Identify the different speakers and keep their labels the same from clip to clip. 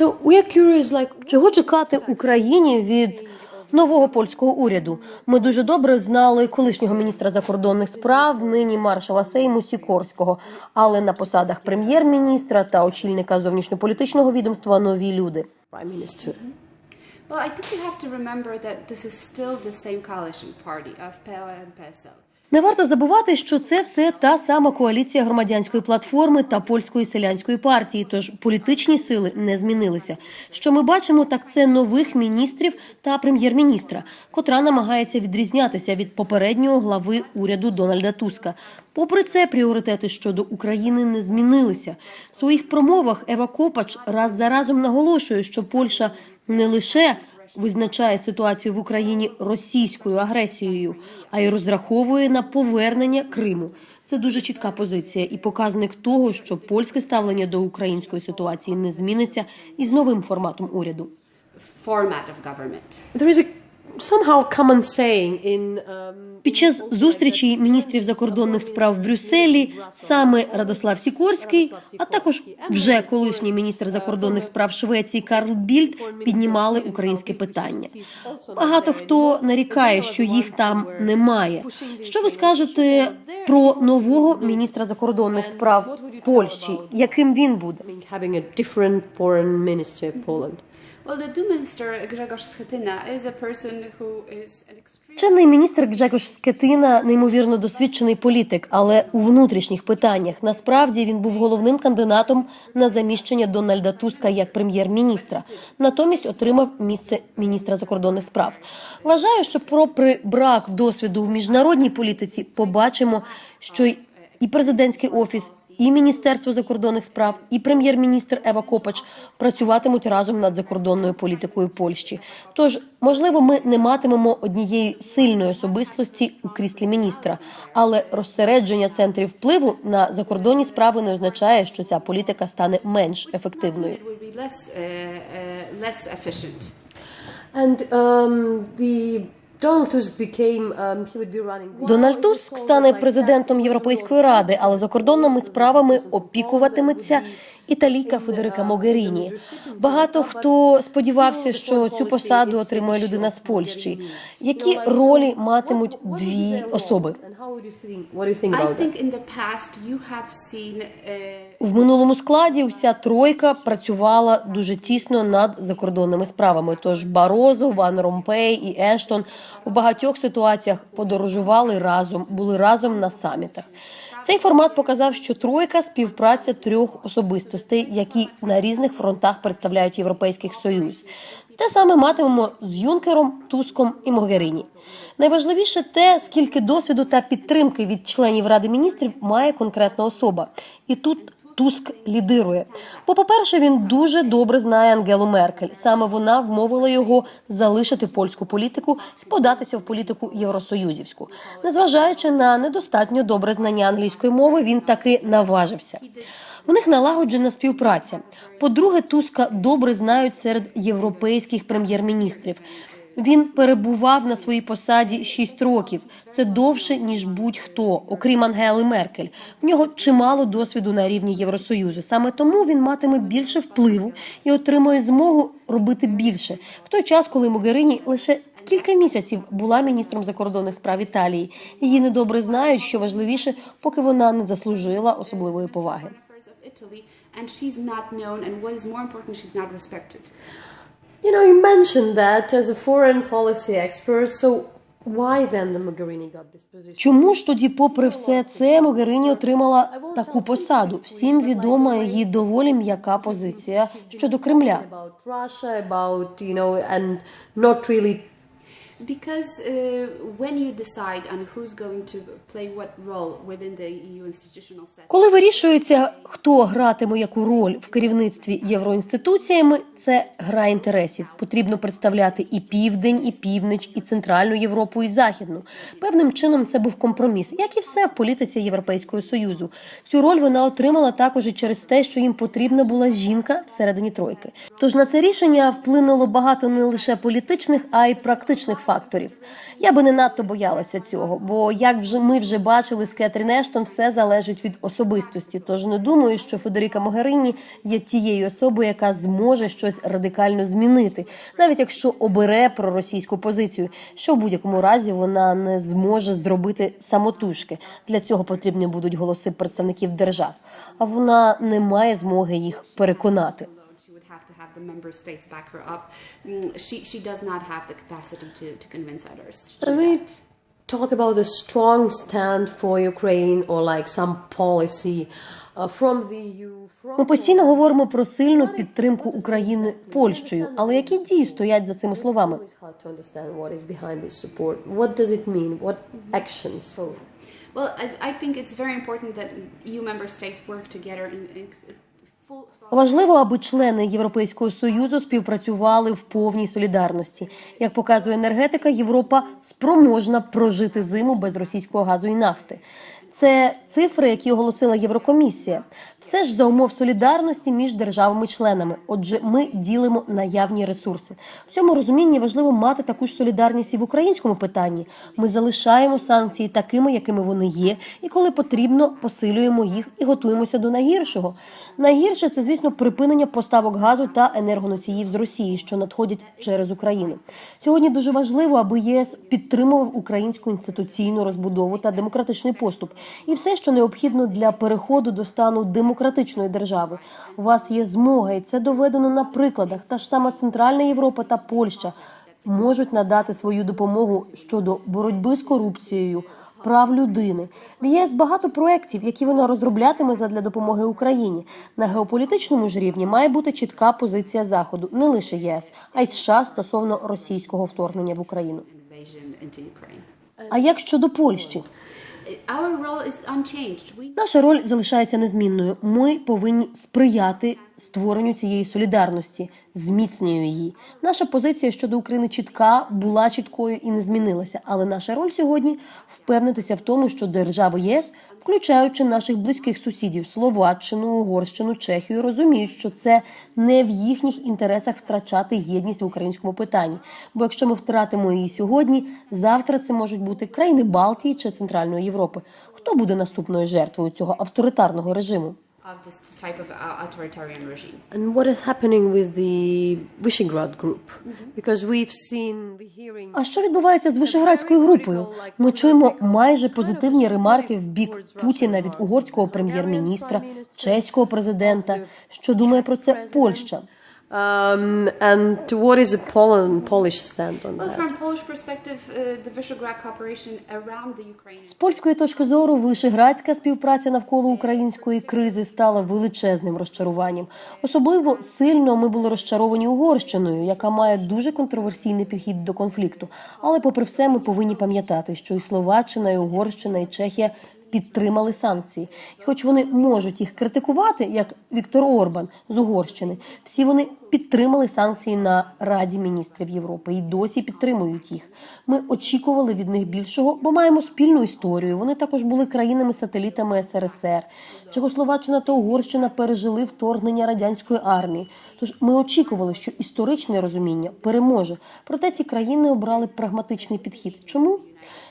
Speaker 1: So we're curious, like,
Speaker 2: Чого чекати Україні від нового польського уряду? Ми дуже добре знали колишнього міністра закордонних справ, нині маршала Сейму Сікорського, але на посадах прем'єр-міністра та очільника зовнішньополітичного відомства нові люди.
Speaker 3: Well, I think you have to remember that this is still the same coalition party of PO and PSL.
Speaker 2: Не варто забувати, що це все та сама коаліція громадянської платформи та польської селянської партії. Тож політичні сили не змінилися. Що ми бачимо, так це нових міністрів та прем'єр-міністра, котра намагається відрізнятися від попереднього глави уряду Дональда Туска. Попри це, пріоритети щодо України не змінилися. В своїх промовах Ева Копач раз за разом наголошує, що Польща не лише визначає ситуацію в Україні російською агресією, а й розраховує на повернення Криму. Це дуже чітка позиція і показник того, що польське ставлення до української ситуації не зміниться із новим форматом уряду.
Speaker 3: Format of government.
Speaker 1: There is a um,
Speaker 2: Під час зустрічі міністрів закордонних справ в Брюсселі саме Радослав Сікорський, а також вже колишній міністр закордонних справ Швеції Карл Більд піднімали українське питання. Багато хто нарікає, що їх там немає. Що ви скажете про нового міністра закордонних справ Польщі? Яким він буде? Чинний міністр Гжегош Скетина неймовірно досвідчений політик, але у внутрішніх питаннях насправді він був головним кандидатом на заміщення Дональда Туска як прем'єр-міністра. Натомість отримав місце міністра закордонних справ. Вважаю, що попри брак досвіду в міжнародній політиці, побачимо, що й і президентський офіс, і міністерство закордонних справ, і прем'єр-міністр Ева Копач працюватимуть разом над закордонною політикою Польщі. Тож, можливо, ми не матимемо однієї сильної особистості у кріслі міністра, але розсередження центрів впливу на закордонні справи не означає, що ця політика стане менш ефективною.
Speaker 3: Uh, uh.
Speaker 1: And um, the Um.
Speaker 2: Дональд Туск стане президентом Європейської ради, але закордонними справами опікуватиметься італійка Федерика Могеріні. Багато хто сподівався, що цю посаду отримує людина з Польщі. Які ролі матимуть дві особи? В минулому складі вся тройка працювала дуже тісно над закордонними справами. Тож Барозо, Ван Ромпей і Ештон в багатьох ситуаціях подорожували разом, були разом на самітах. Цей формат показав, що тройка співпраця трьох особистостей, які на різних фронтах представляють Європейський Союз. Те саме матимемо з Юнкером, Туском і Могерині. Найважливіше те, скільки досвіду та підтримки від членів Ради міністрів має конкретна особа. І тут Туск лідирує. Бо, по-перше, він дуже добре знає Ангелу Меркель. Саме вона вмовила його залишити польську політику і податися в політику євросоюзівську. Незважаючи на недостатньо добре знання англійської мови, він таки наважився. У них налагоджена співпраця. По-друге, Туска добре знають серед європейських прем'єр-міністрів. Він перебував на своїй посаді 6 років. Це довше ніж будь-хто, окрім Ангели Меркель. В нього чимало досвіду на рівні Євросоюзу. Саме тому він матиме більше впливу і отримує змогу робити більше в той час, коли Могерині лише кілька місяців була міністром закордонних справ Італії. Її недобре знають, що важливіше, поки вона не заслужила особливої поваги.
Speaker 3: Italy, and she's not known, and what is more important, she's not respected.
Speaker 1: You know, you mentioned that as a foreign policy expert. So why then the Mogherini got this position?
Speaker 2: Чому ж тоді, попри все це, Могерині отримала таку посаду? Всім відома її доволі м'яка позиція щодо Кремля.
Speaker 3: Because uh, when you decide on who's going to play what role within the EU institutional setting,
Speaker 2: Коли вирішується, хто гратиме яку роль в керівництві євроінституціями, це гра інтересів. Потрібно представляти і південь, і північ, і центральну Європу, і західну. Певним чином це був компроміс, як і все в політиці Європейського союзу. Цю роль вона отримала також і через те, що їм потрібна була жінка всередині тройки. Тож на це рішення вплинуло багато не лише політичних, а й практичних факторів. Факторів. Я би не надто боялася цього, бо як вже ми вже бачили з Кетрін Ештон, все залежить від особистості. Тож не думаю, що Федеріка Могерині є тією особою, яка зможе щось радикально змінити, навіть якщо обере проросійську позицію, що в будь-якому разі вона не зможе зробити самотужки. Для цього потрібні будуть голоси представників держав, а вона не має змоги їх переконати.
Speaker 3: Have the member states back her up. Mm, She, she does not have the capacity to, to convince others. to
Speaker 1: we
Speaker 3: that.
Speaker 1: talk about a strong stand for Ukraine or like some policy uh, from the EU. From
Speaker 2: Ми постійно говоримо про сильну підтримку України Польщею, але які дії стоять за цими словами?
Speaker 1: It's hard to understand what is behind this support. What does it mean? What actions?
Speaker 3: Well, I, I think it's very important that EU member states work together in, in
Speaker 2: Важливо, аби члени Європейського союзу співпрацювали в повній солідарності. Як показує енергетика, Європа спроможна прожити зиму без російського газу і нафти. Це цифри, які оголосила Єврокомісія. Все ж за умов солідарності між державами-членами. Отже, ми ділимо наявні ресурси. В цьому розумінні важливо мати таку ж солідарність і в українському питанні. Ми залишаємо санкції такими, якими вони є, і коли потрібно, посилюємо їх і готуємося до найгіршого. Найгірше це, звісно, припинення поставок газу та енергоносіїв з Росії, що надходять через Україну. Сьогодні дуже важливо, аби ЄС підтримував українську інституційну розбудову та демократичний поступ, і все, що необхідно для переходу до стану демократичної держави. У вас є змога, і це доведено на прикладах. Та ж сама Центральна Європа та Польща можуть надати свою допомогу щодо боротьби з корупцією. Прав людини в ЄС багато проєктів, які вона розроблятиме задля допомоги Україні. На геополітичному ж рівні має бути чітка позиція Заходу, не лише ЄС, а й США стосовно російського вторгнення в Україну. А як щодо Польщі? Наша роль залишається незмінною. Ми повинні сприяти створенню цієї солідарності, зміцнюю її. Наша позиція щодо України чітка, була чіткою і не змінилася. Але наша роль сьогодні впевнитися в тому, що держави ЄС, включаючи наших близьких сусідів Словаччину, Угорщину, Чехію, розуміють, що це не в їхніх інтересах втрачати єдність в українському питанні. Бо якщо ми втратимо її сьогодні, завтра це можуть бути країни Балтії чи Центральної Європи. Хто буде наступною жертвою цього авторитарного режиму?
Speaker 3: Of this type of uh, authoritarian regime.
Speaker 1: And what is happening with the Visegrad group? Because we've seen, we're hearing.
Speaker 2: А що відбувається з вишеградською групою? Ми чуємо майже позитивні ремарки в бік Путіна від угорського прем'єр-міністра, чеського президента. Що думає про це Польща?
Speaker 1: Um, and what is the Poland, Polish stand on
Speaker 3: Well,
Speaker 1: that?
Speaker 3: from Polish perspective, uh, the Visegrad cooperation around the Ukraine
Speaker 2: З польської точки зору вишеградська співпраця навколо української кризи стала величезним розчаруванням. Особливо сильно ми були розчаровані Угорщиною, яка має дуже контроверсійний підхід до конфлікту. Але, попри все, ми повинні пам'ятати, що і Словаччина, і Угорщина, і Чехія. Підтримали санкції, і хоч вони можуть їх критикувати, як Віктор Орбан з Угорщини, всі вони підтримали санкції на Раді міністрів Європи і досі підтримують їх. Ми очікували від них більшого, бо маємо спільну історію. Вони також були країнами-сателітами СРСР. Чехословаччина та Угорщина пережили вторгнення радянської армії. Тож ми очікували, що історичне розуміння переможе. Проте ці країни обрали прагматичний підхід. Чому?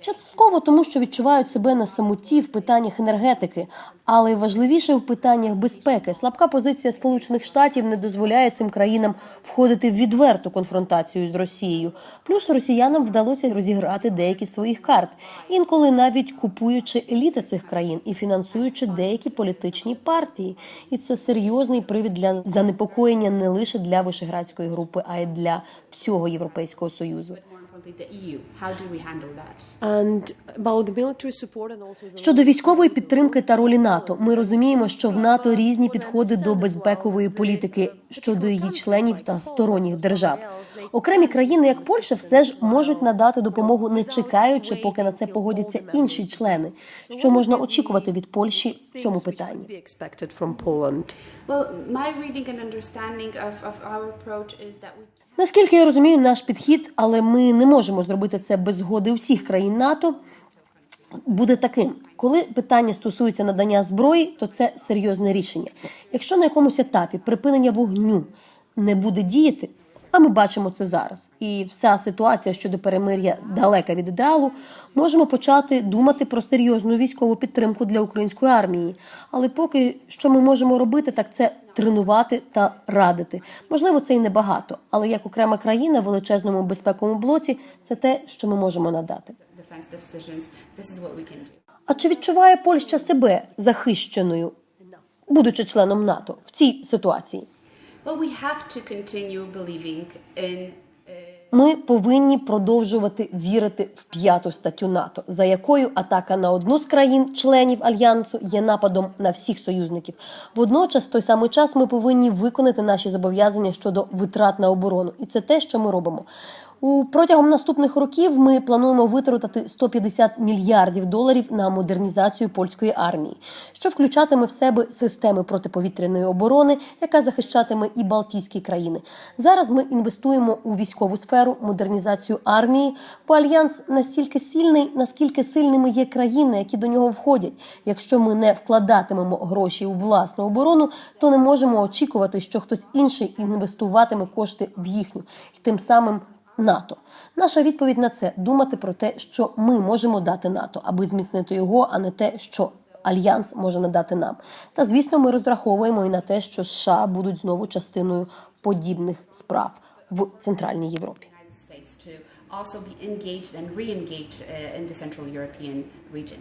Speaker 2: Частково тому, що відчувають себе на самоті в питаннях енергетики, але важливіше в питаннях безпеки. Слабка позиція Сполучених Штатів не дозволяє цим країнам входити в відверту конфронтацію з Росією. Плюс росіянам вдалося розіграти деякі з своїх карт, інколи навіть купуючи еліти цих країн і фінансуючи деякі політичні партії. І це серйозний привід для занепокоєння не лише для вишеградської групи, а й для всього Європейського союзу.
Speaker 3: More importantly, the EU. How do we handle that?
Speaker 1: And about the military support and also
Speaker 2: Щодо військової підтримки та ролі НАТО, ми розуміємо, що в НАТО різні підходи до безпекової політики щодо її членів та сторонніх держав. Окремі країни, як Польща, все ж можуть надати допомогу, не чекаючи, поки на це погодяться інші члени. Що можна очікувати від Польщі в цьому питанні?
Speaker 3: Well, my reading and understanding of, of our approach is that we
Speaker 2: Наскільки я розумію, наш підхід, але ми не можемо зробити це без згоди усіх країн НАТО. Буде таким, коли питання стосується надання зброї, то це серйозне рішення. Якщо на якомусь етапі припинення вогню не буде діяти, А ми бачимо це зараз. І вся ситуація щодо перемир'я далека від ідеалу. Можемо почати думати про серйозну військову підтримку для української армії. Але поки що ми можемо робити, так це тренувати та радити. Можливо, це і небагато, але як окрема країна в величезному безпековому блоці, це те, що ми можемо надати. А чи відчуває Польща себе захищеною, будучи членом НАТО в цій ситуації?
Speaker 3: Well, we have to continue believing in.
Speaker 2: Ми повинні продовжувати вірити в п'яту статтю НАТО, за якою атака на одну з країн-членів альянсу є нападом на всіх союзників. Водночас, той самий час, ми повинні виконати наші зобов'язання щодо витрат на оборону, і це те, що ми робимо. У протягом наступних років ми плануємо витратити 150 мільярдів доларів на модернізацію польської армії, що включатиме в себе системи протиповітряної оборони, яка захищатиме і Балтійські країни. Зараз ми інвестуємо у військову сферу, модернізацію армії, бо альянс настільки сильний, наскільки сильними є країни, які до нього входять. Якщо ми не вкладатимемо гроші у власну оборону, то не можемо очікувати, що хтось інший інвестуватиме кошти в їхню і тим самим. НАТО. Наша відповідь на це думати про те, що ми можемо дати НАТО, аби зміцнити його, а не те, що альянс може надати нам. Та звісно, ми розраховуємо і на те, що США будуть знову частиною подібних справ в Центральній Європі.
Speaker 3: Also be engaged and re-engaged uh, in the Central European region.